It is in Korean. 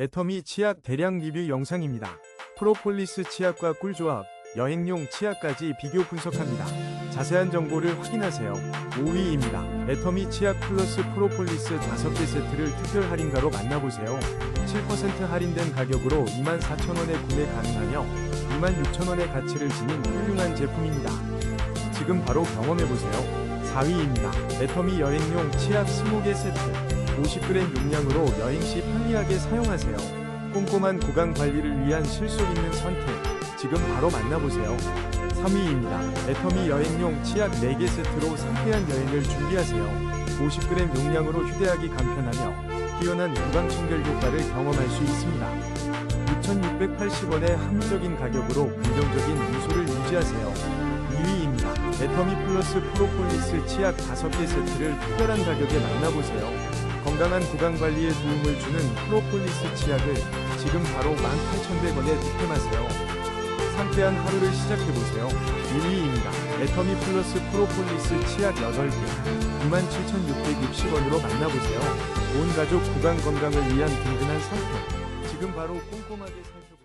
애터미 치약 대량 리뷰 영상입니다. 프로폴리스 치약과 꿀조합, 여행용 치약까지 비교 분석합니다. 자세한 정보를 확인하세요. 5위입니다. 애터미 치약 플러스 프로폴리스 5개 세트를 특별 할인가로 만나보세요. 7% 할인된 가격으로 24,000원에 구매 가능하며 26,000원의 가치를 지닌 훌륭한 제품입니다. 지금 바로 경험해보세요. 4위입니다. 애터미 여행용 치약 20개 세트. 50g 용량으로 여행 시 편리하게 사용하세요. 꼼꼼한 구강 관리를 위한 실속 있는 선택. 지금 바로 만나보세요. 3위입니다. 애터미 여행용 치약 4개 세트로 상쾌한 여행을 준비하세요. 50g 용량으로 휴대하기 간편하며 뛰어난 구강 청결 효과를 경험할 수 있습니다. 6,680원의 합리적인 가격으로 긍정적인 미소를 유지하세요. 2위입니다. 애터미 플러스 프로폴리스 치약 5개 세트를 특별한 가격에 만나보세요. 건강한 구강 관리에 도움을 주는 프로폴리스 치약을 지금 바로 18,100원에 득템하세요. 상쾌한 하루를 시작해보세요. 1위입니다. 애터미 플러스 프로폴리스 치약 8개 27,660원으로 만나보세요. 온 가족 구강 건강을 위한 든든한 선택. 지금 바로 꼼꼼하게 살펴